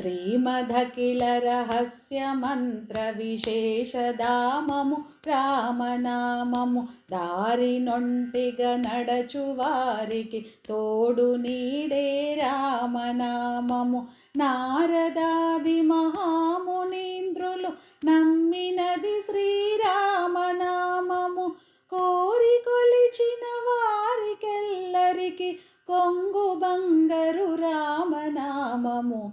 శ్రీమదఖిల రహస్య మంత్ర రామనామము దారి నొంటిగ నడచు వారికి తోడు నీడే రామనామము. నారదాది మహామునీంద్రులు నమ్మినది శ్రీరామనామము. కోరి కొలిచిన వారికెల్లరికి కొంగు బంగరు రామనామము.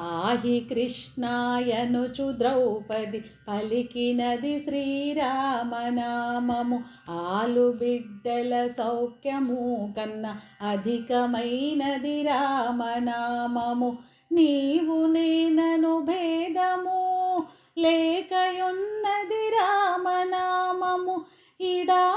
పాహి కృష్ణాయనుచు ద్రౌపది పలికినది శ్రీరామనామము. ఆలు బిడ్డల సౌఖ్యము కన్న అధికమైనది రామనామము. నీవు నేనను భేదము లేకయున్నది రామనామము. ఇడా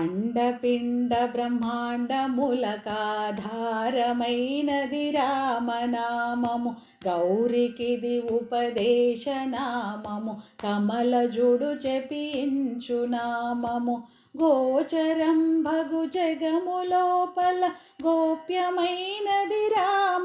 అండపిండ బ్రహ్మాండములకాధారమైనది రామనామము. గౌరికిది ఉపదేశనామము కమలజుడు చెప్పించునామము గోచరం భగు జగము లోపల గోప్యమైనది రామ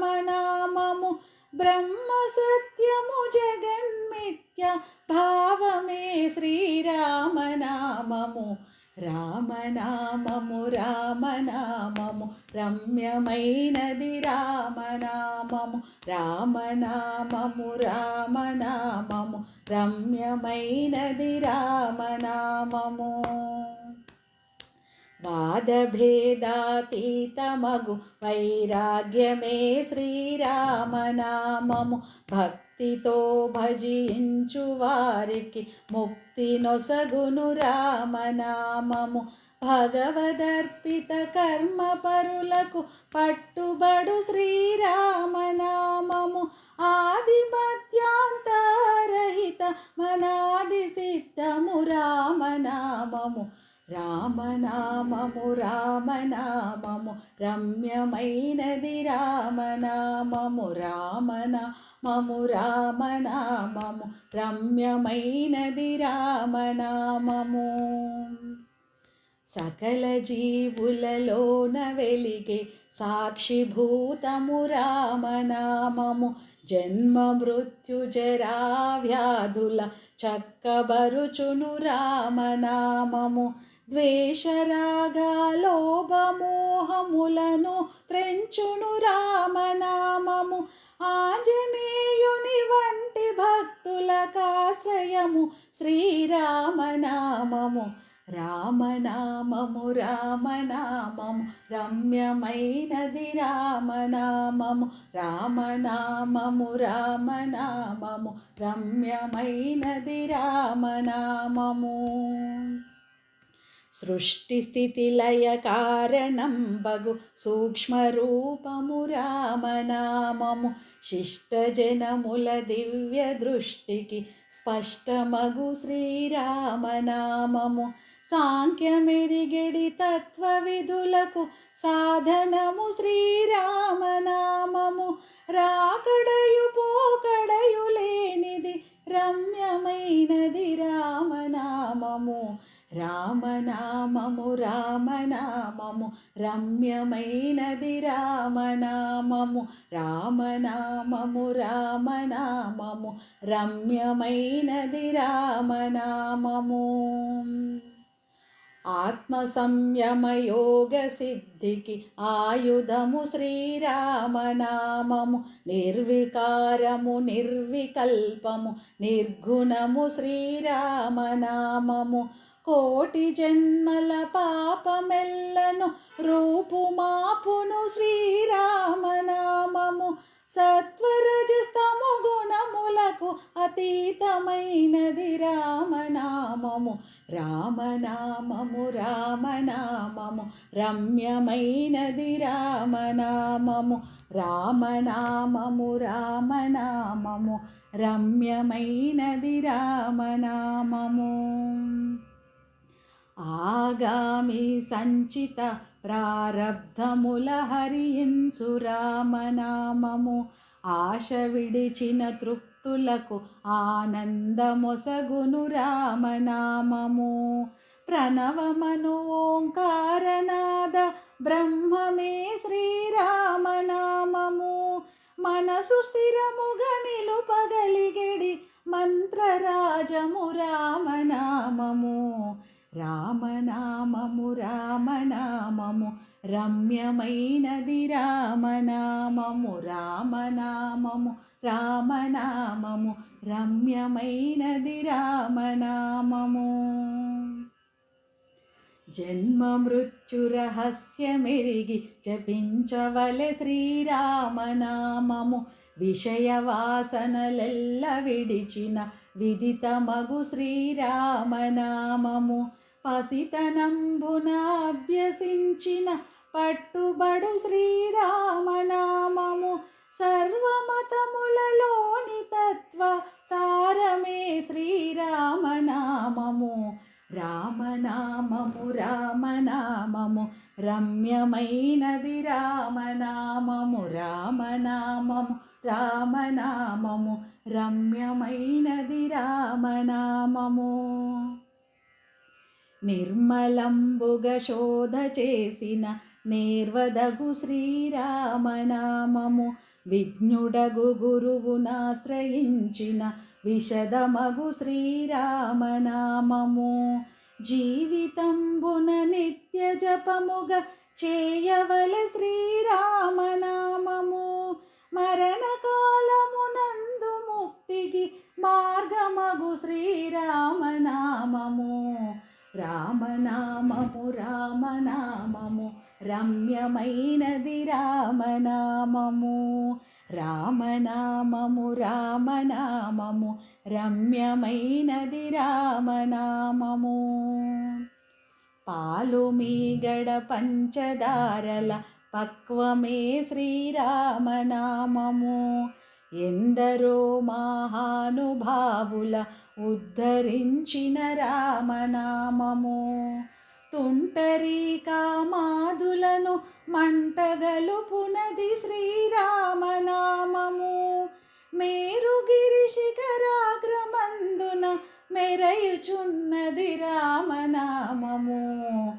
రామనామము రామనామము రమ్యమైనది రామనామము రామనామము రామనామము రమ్యమైనది రామనామము. వాదభేదాతీతమగు వైరాగ్యమే శ్రీరామనామము. భక్తితో భజించు వారికి ముక్తి నొసగును రామనామము. భగవదర్పిత కర్మ పరులకు పట్టుబడు శ్రీరామనామము. ఆది మధ్యాంతరహిత మనాది సిద్ధము రామనామము. రామనామము రామనామము రమ్యమైనది రామనామము రామనామము రామనామము రమ్యమైనది రామనామము. సకల జీవులలోన వెలిగే సాక్షిభూతము రామనామము. జన్మ మృత్యు జరా వ్యాధుల చక్కబరుచును రామనామము. ద్వేషరాగాలోభమోహములను త్రెంచును రామనామము. ఆంజనేయుని వంటి భక్తులకాశ్రయము శ్రీరామనామము. రామనామము రామనామము రమ్యమైనది రామనామము రామనామము రామనామము రమ్యమైనది రామనామము. సృష్టి స్థితి లయ కారణం బగు సూక్ష్మరూపము రామనామము. శిష్టజనముల దివ్య దృష్టికి స్పష్టమగు శ్రీరామనామము. సాంఖ్యమెరిగెడి తత్వ విధులకు సాధనము శ్రీరామనామము. రాకడయు పోకడయు లేనిది రమ్యమైనది రామనామము. రామనామము రామనామము రమ్యమైనది రామనామము. రామనామము రామనామము రమ్యమైనది రామనామము. ఆత్మ సంయమయోగ సిద్ధికి ఆయుధము శ్రీరామనామము నిర్వికారము నిర్వికల్పము నిర్గుణము శ్రీరామనామము. కోటి జన్మల పాపమెల్లను రూపుమాపును శ్రీరామనామము. సత్వరజస్తము గుణములకు అతీతమైనది రామనామము. రామనామము రామనామము రమ్యమైనది రామనామము. రామనామము రామనామము రమ్యమైనది రామనామము. ఆగామి సంచిత ప్రారబ్ధముల హరించు రామనామము. ఆశ విడిచిన తృప్తులకు ఆనందమొసగును రామనామము. ప్రణవమను ఓంకారనాద బ్రహ్మమే శ్రీరామనామము. మనసు స్థిరముగా నిలుపగలిగెడి మంత్రరాజము రామనామము. రామనామము రామనామము రమ్యమైనది రామనామము రామనామము రామనామము రమ్యమైనది రామనామము. జన్మ మృత్యు రహస్యమెరిగి జపించవలె శ్రీరామనామము. విషయ వాసనలెల్ల విడిచిన విదితమగు శ్రీరామనామము. పసితనంబునాభ్యసించిన పట్టుబడు శ్రీరామనామము సర్వమతములలోని తత్వ సారమే శ్రీరామనామము. రామనామము రామనామము రమ్యమైనది రామనామము రామనామము రామనామము రమ్యమైనది రామనామము. నిర్మలంబుగ శోధ చేసిన నేర్వదగు శ్రీరామనామము. విఘ్నుడగు గురువునాశ్రయించిన విశదమగు శ్రీరామనామము. జీవితంబున నిత్య జపముగ చేయవల శ్రీరామనామము. మరణకాలమునందు ముక్తికి మార్గమగు శ్రీరామనామము. రామనామము రామనామము రమ్యమైనది రామనామము. రామనామము రామనామము రమ్యమైనది రామనామము. పాలు మీగడ పంచదారల పక్వమే శ్రీరామనామము. ఎందరో మహానుభావుల ఉద్ధరించిన రామనామము. తుంటరి కామాదులను మంటగలుపునది శ్రీరామనామము. మేరుగిరి శిఖరాగ్రమందున మెరయుచున్నది రామనామము.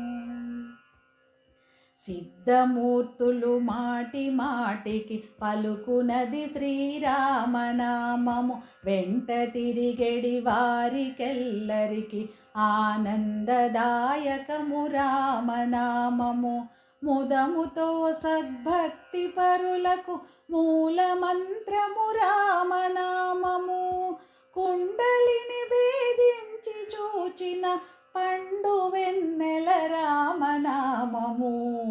సిద్ధమూర్తులు మాటి మాటికి పలుకునది శ్రీరామనామము. వెంట తిరిగెడి వారికెల్లరికి ఆనందదాయకము రామనామము. ముదముతో సద్భక్తి పరులకు మూలమంత్రము రామనామము. కుండలిని భేదించి చూచిన పండు వెన్నెల రామనామము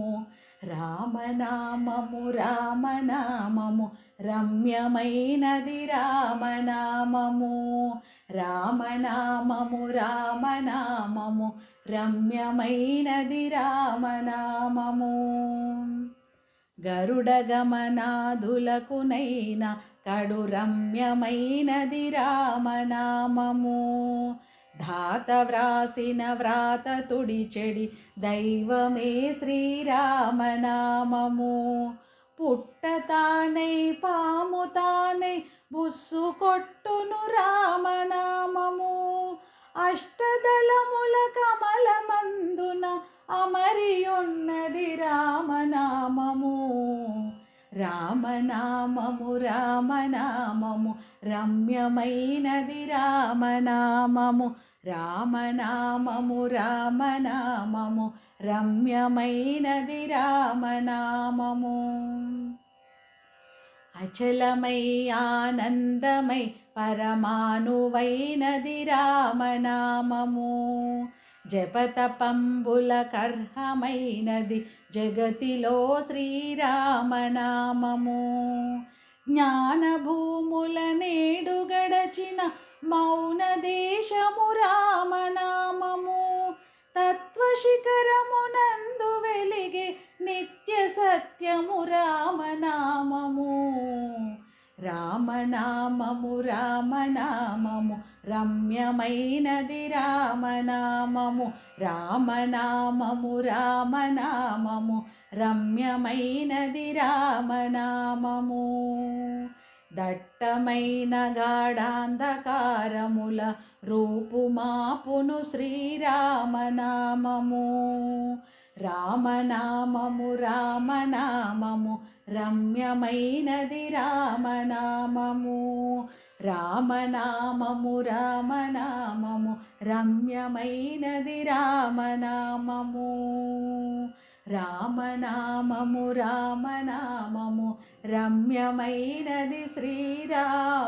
రామనామము రామనామము రమ్యమైనది రామనామము రామనామము రామనామము రమ్యమైనది రామనామము. గరుడగమనాదులకునైన కడు రమ్యమైనది రామనామము. ధాత వ్రాసిన వ్రాత తుడిచెడి దైవమే శ్రీరామనామము. పుట్ట తానై పాము తానై బుస్సు కొట్టును రామనామము. అష్టదళముల కమలమందున అమరియున్నది రామనామము. రామనామము రామనామము రమ్యమైనది రామనామము. రామనామము రామనామము రమ్యమైనది రామనామము. అచలమై ఆనందమై పరమానువైనది రామనామము. జపతపంబుల కర్హమైనది జగతిలో శ్రీరామనామము. జ్ఞానభూముల నేడు గడచిన మౌన దేశము రామనామము తత్వశిఖరమునందు వెలిగే నిత్య సత్యము రామనామము. రామనామము రామనామము రమ్యమైనది రామనామము. రామనామము రామనామము రమ్యమైనది రామనామము. దట్టమైన గాఢాంధకారముల రూపుమాపును శ్రీరామనామము. రామనామము రామనామము రమ్యమైనది రామనామము. రామనామము రామనామము రమ్యమైనది రామనామము. రామనామము రామనామము రమ్యమైనది శ్రీరామనామము.